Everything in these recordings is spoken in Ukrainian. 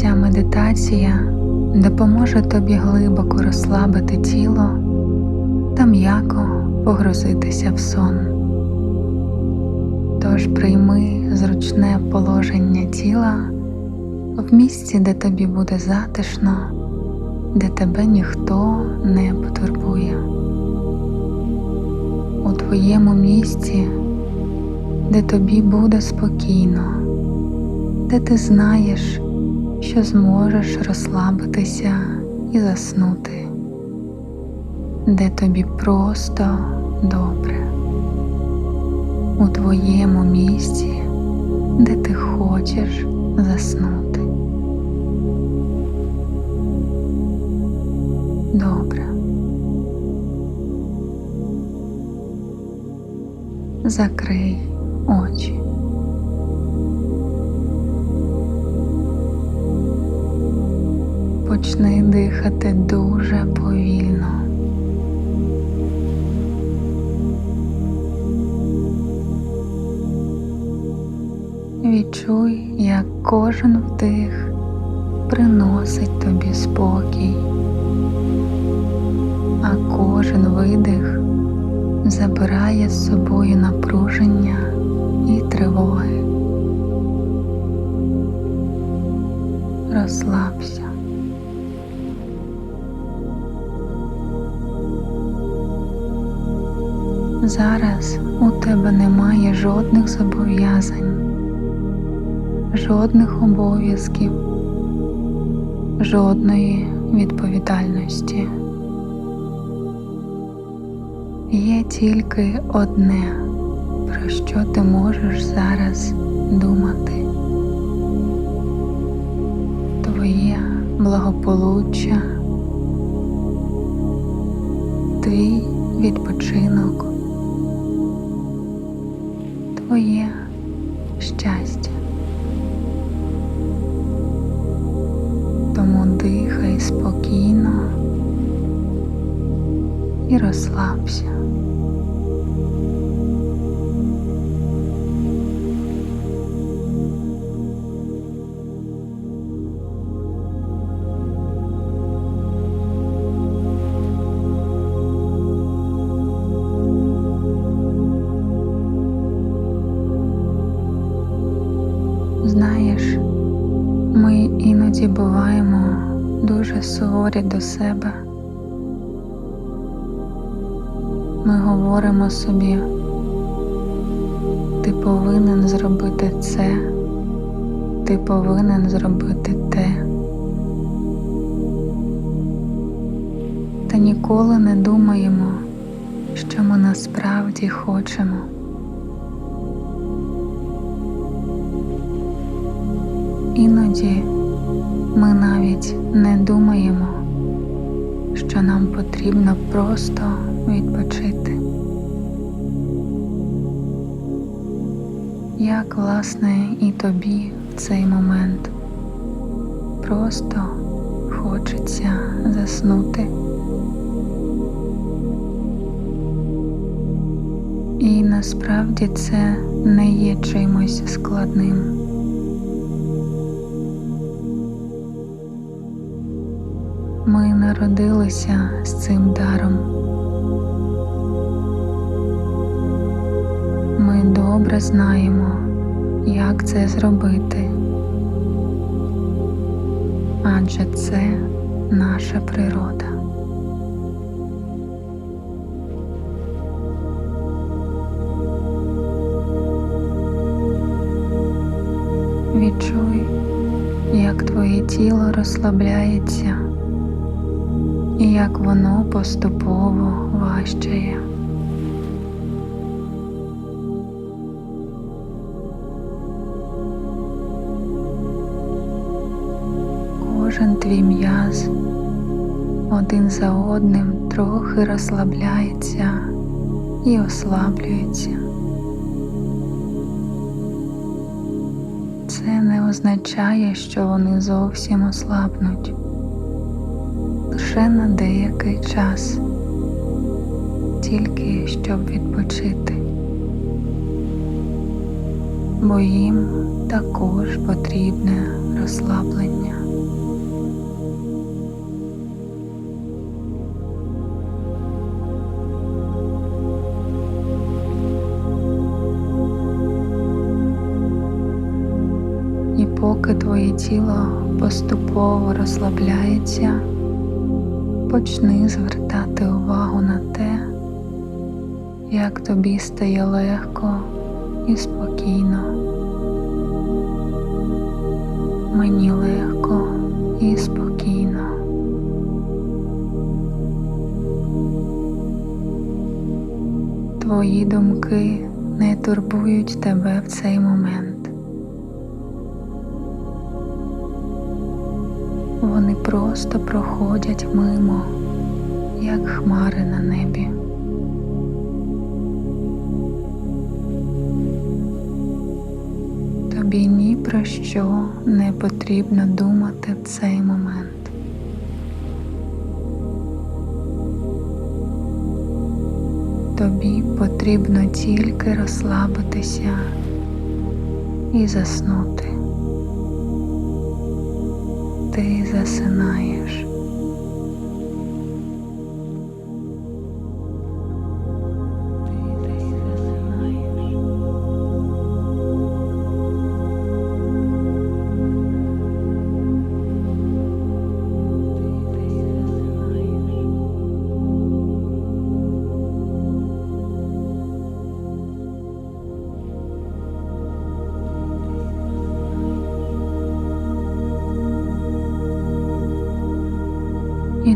Ця медитація допоможе тобі глибоко розслабити тіло та м'яко погрузитися в сон. Тож прийми зручне положення тіла в місці, де тобі буде затишно, де тебе ніхто не потурбує. У твоєму місці, де тобі буде спокійно, де ти знаєш, що зможеш розслабитися і заснути, де тобі просто добре, у твоєму місці, де ти хочеш заснути. Добре. Закрий очі. Почни дихати дуже повільно. Відчуй, як кожен вдих приносить тобі спокій, а кожен видих забирає з собою напруження і тривоги. Розслабся. Зараз у тебе немає жодних зобов'язань, жодних обов'язків, жодної відповідальності. Є тільки одне, про що ти можеш зараз думати. Твоє благополуччя, твій відпочинок, твоє щастя. Суворі до себе. Ми говоримо собі, ти повинен зробити це, ти повинен зробити те. Та ніколи не думаємо, що ми насправді хочемо. Іноді ми навіть не думаємо, що нам потрібно просто відпочити. Як, власне, і тобі в цей момент просто хочеться заснути. І насправді це не є чимось складним. Народилися з цим даром. Ми добре знаємо, як це зробити, адже це наша природа. Відчуй, як твоє тіло розслабляється і як воно поступово важчає. Кожен твій м'яз один за одним трохи розслабляється і ослаблюється. Це не означає, що вони зовсім ослабнуть лише на деякий час, тільки щоб відпочити, бо їм також потрібне розслаблення. І поки твоє тіло поступово розслабляється почни звертати увагу на те, як тобі стає легко і спокійно. Мені легко і спокійно. Твої думки не турбують тебе в цей момент. Просто проходять мимо, як хмари на небі. Тобі ні про що не потрібно думати в цей момент. Тобі потрібно тільки розслабитися і заснути. Ти засинаєш.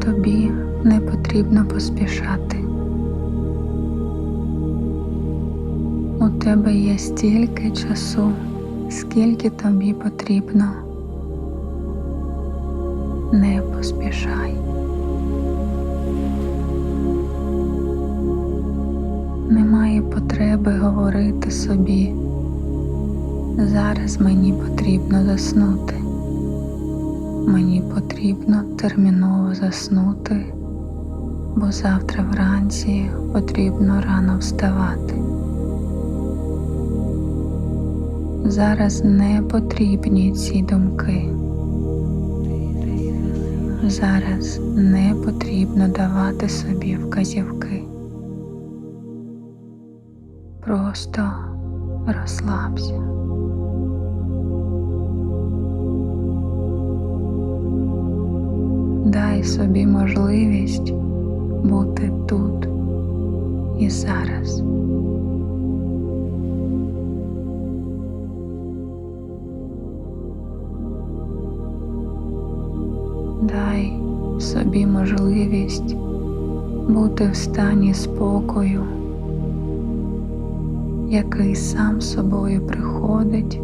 Тобі не потрібно поспішати. У тебе є стільки часу, скільки тобі потрібно. Не поспішай. Немає потреби говорити собі. Зараз мені потрібно заснути. Мені потрібно терміново заснути, бо завтра вранці потрібно рано вставати. Зараз не потрібні ці думки. Зараз не потрібно давати собі вказівки. Просто розслабся. Дай собі можливість бути тут і зараз. Дай собі можливість бути в стані спокою, який сам собою приходить,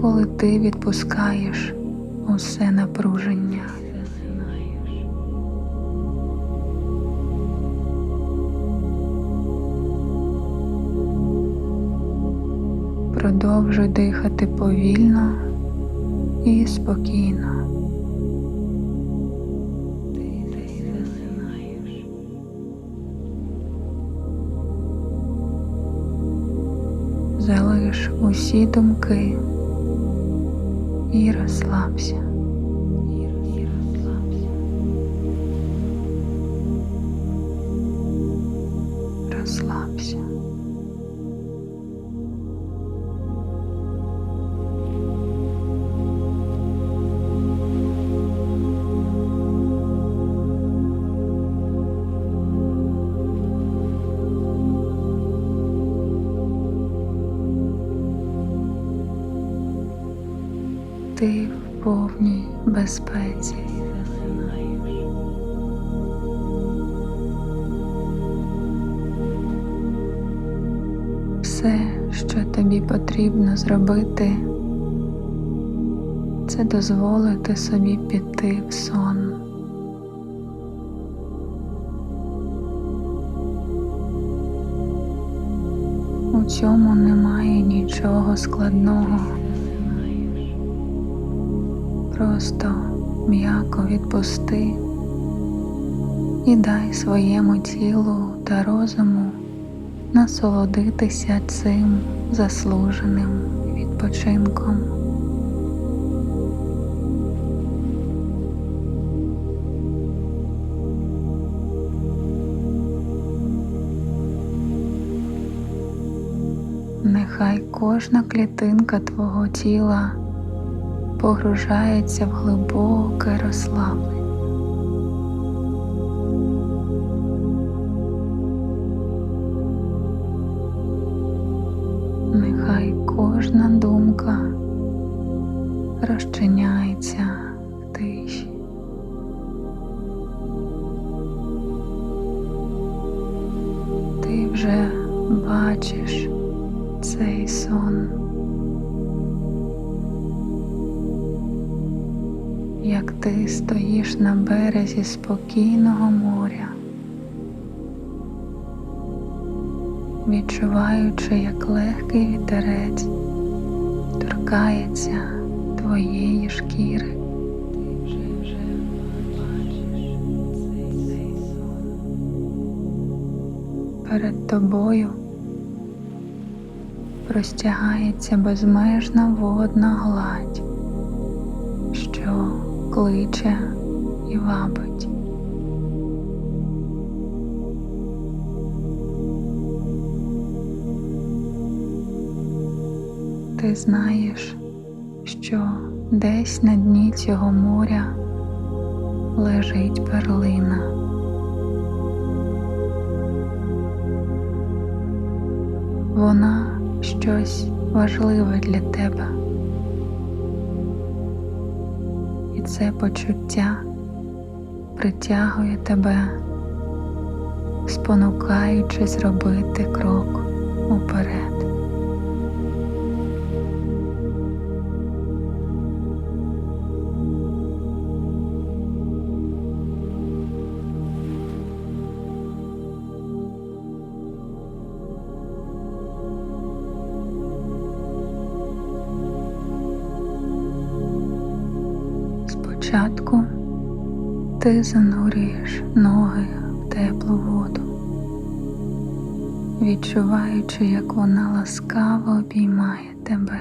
коли ти відпускаєш усе напруження. Продовжуй дихати повільно і спокійно. Залиш усі думки і розслабся. Ти в повній безпеці. Все, що тобі потрібно зробити, це дозволити собі піти в сон. У цьому немає нічого складного. Просто м'яко відпусти і дай своєму тілу та розуму насолодитися цим заслуженим відпочинком. Нехай кожна клітинка твого тіла погружається в глибоке розслаблення. Спокійного моря, відчуваючи, як легкий вітерець торкається твоєї шкіри. Перед тобою простягається безмежна водна гладь, що кличе і вабить. Ти знаєш, що десь на дні цього моря лежить перлина. Вона щось важливе для тебе. І це почуття притягує тебе, спонукаючи зробити крок уперед. Ти занурюєш ноги в теплу воду, відчуваючи, як вона ласкаво обіймає тебе.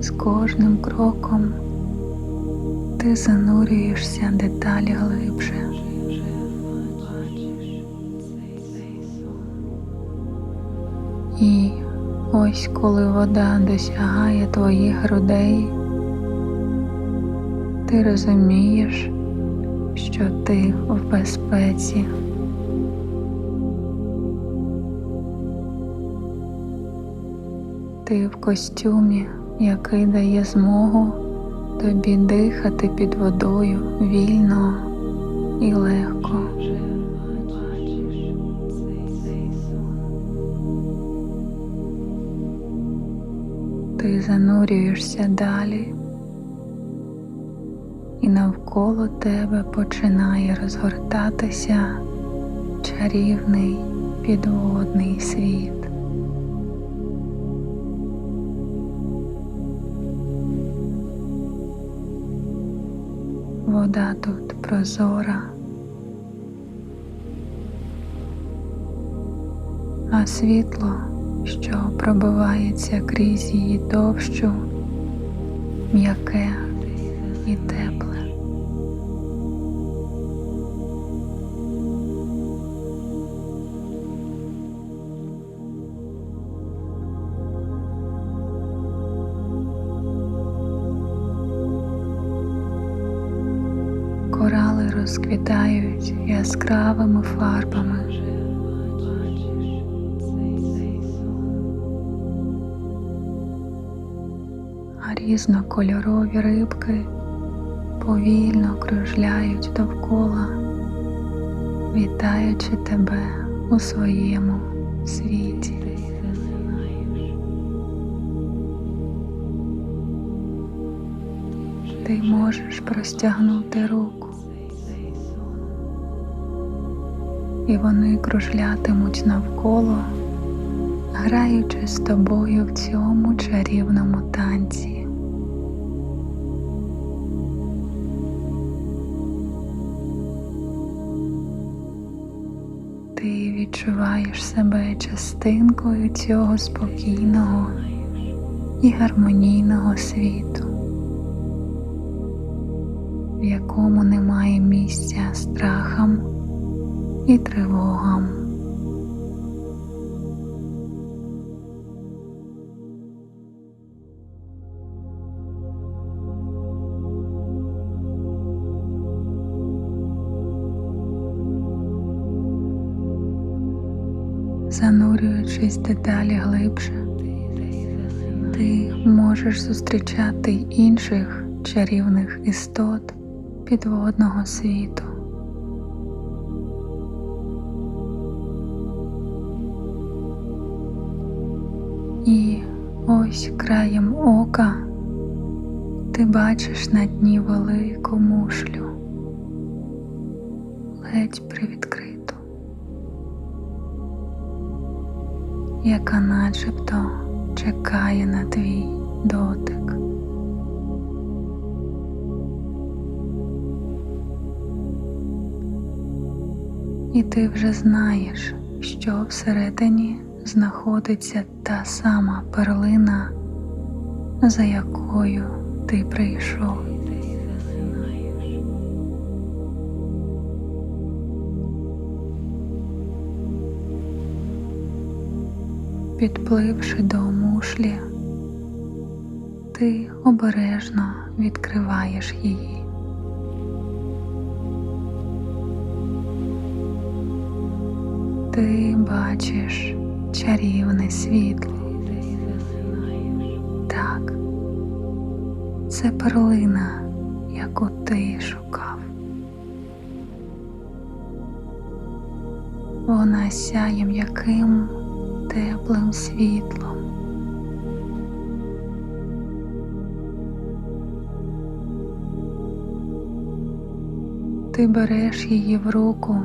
З кожним кроком ти занурюєшся деталі глибше. І ось коли вода досягає твоїх грудей, ти розумієш, що ти в безпеці. Ти в костюмі, який дає змогу тобі дихати під водою вільно і легко. Ти занурюєшся далі, і навколо тебе починає розгортатися чарівний підводний світ. Вода тут прозора, а світло, що пробивається крізь її товщу, м'яке і тепле. Корали розквітають яскравими фарбами. Різнокольорові рибки повільно кружляють довкола, вітаючи тебе у своєму світі. Ти можеш простягнути руку, і вони кружлятимуть навколо, граючи з тобою в цьому чарівному танці. Себе частинкою цього спокійного і гармонійного світу, в якому немає місця страхам і тривогам. Дедалі глибше, ти можеш зустрічати інших чарівних істот підводного світу. І ось краєм ока ти бачиш на дні велику мушлю, ледь привідкриту, яка начебто чекає на твій дотик. І ти вже знаєш, що всередині знаходиться та сама перлина, за якою ти прийшов. Підпливши до мушлі, ти обережно відкриваєш її. Ти бачиш чарівне світло. Так, це перлина, яку ти шукав. Вона сяє м'яким теплим світлом. Ти береш її в руку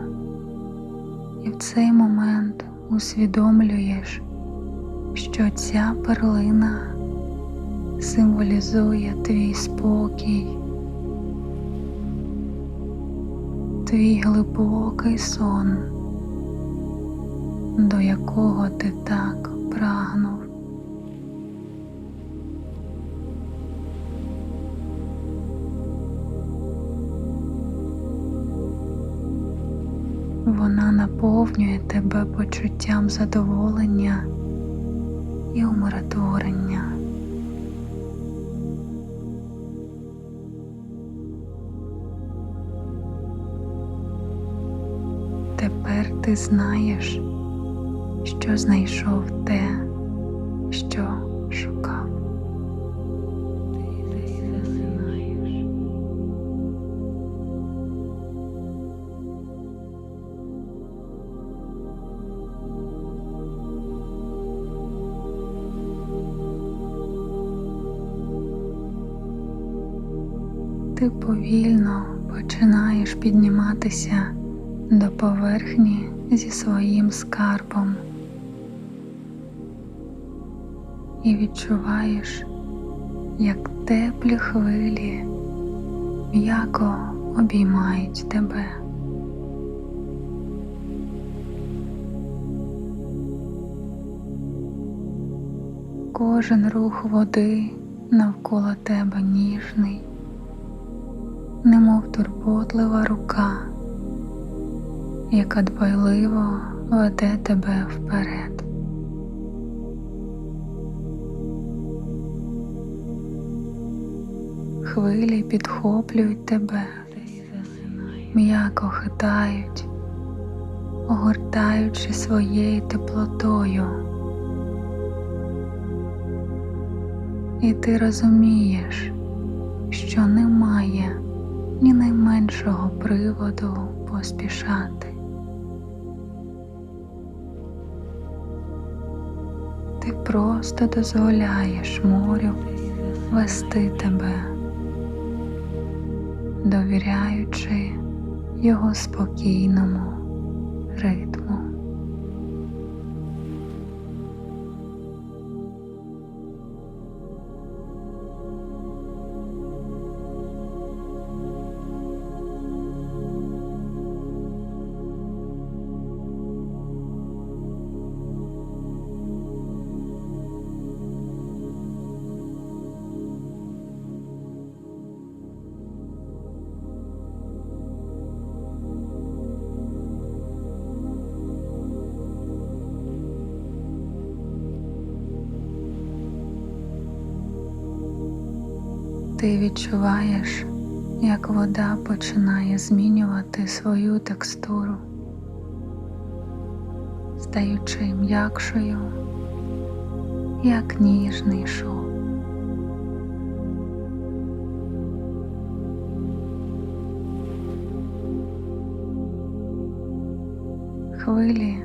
і в цей момент усвідомлюєш, що ця перлина символізує твій спокій, твій глибокий сон, до якого ти так прагнув. Вона наповнює тебе почуттям задоволення і умиротворення. Тепер ти знаєш, що знайшов те, що шукав. Ти це. Ти повільно починаєш підніматися до поверхні зі своїм скарбом і відчуваєш, як теплі хвилі м'яко обіймають тебе. Кожен рух води навколо тебе ніжний, немов турботлива рука, яка дбайливо веде тебе вперед. Хвилі підхоплюють тебе, м'яко хитають, огортаючи своєю теплотою. І ти розумієш, що немає ні найменшого приводу поспішати. Ти просто дозволяєш морю вести тебе, довіряючи його спокійному ритму. Ти відчуваєш, як вода починає змінювати свою текстуру, стаючи м'якшою, як ніжний шов. Хвилі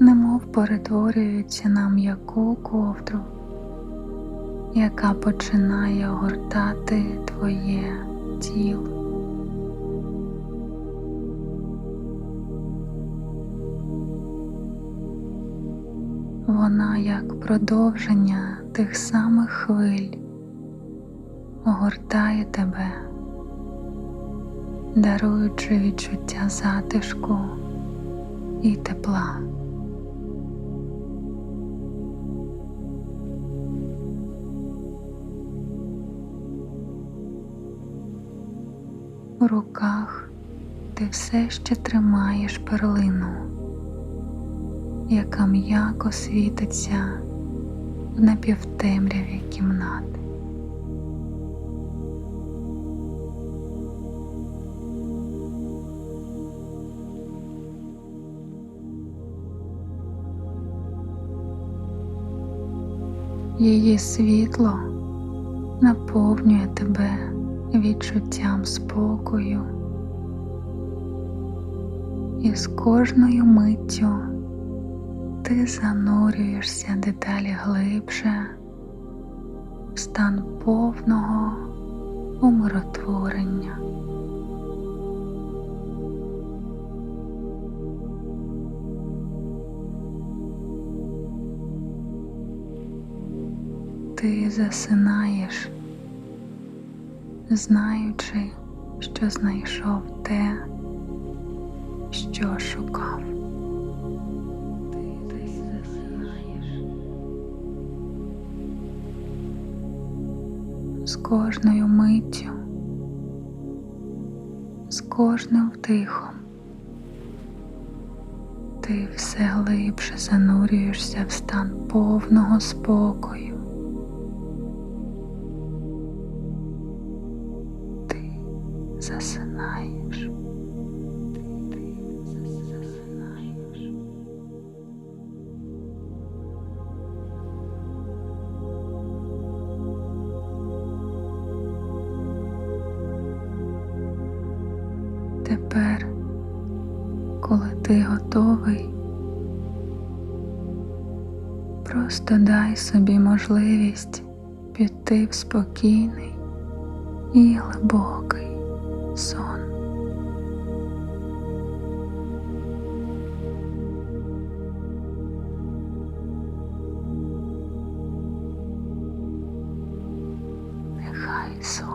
немов перетворюються на м'яку ковдру, яка починає огортати твоє тіло. Вона як продовження тих самих хвиль огортає тебе, даруючи відчуття затишку і тепла. У руках ти все ще тримаєш перлину, яка м'яко світиться в напівтемряві кімнати. Її світло наповнює тебе відчуттям спокою, і з кожною миттю ти занурюєшся деталі глибше в стан повного умиротворення. Ти засинаєш, знаючи, що знайшов те, що шукав. З кожною миттю, з кожним вдихом ти все глибше занурюєшся в стан повного спокою. Можливість піти в спокійний і глибокий сон. Нехай сон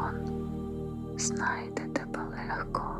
знайде тебе легко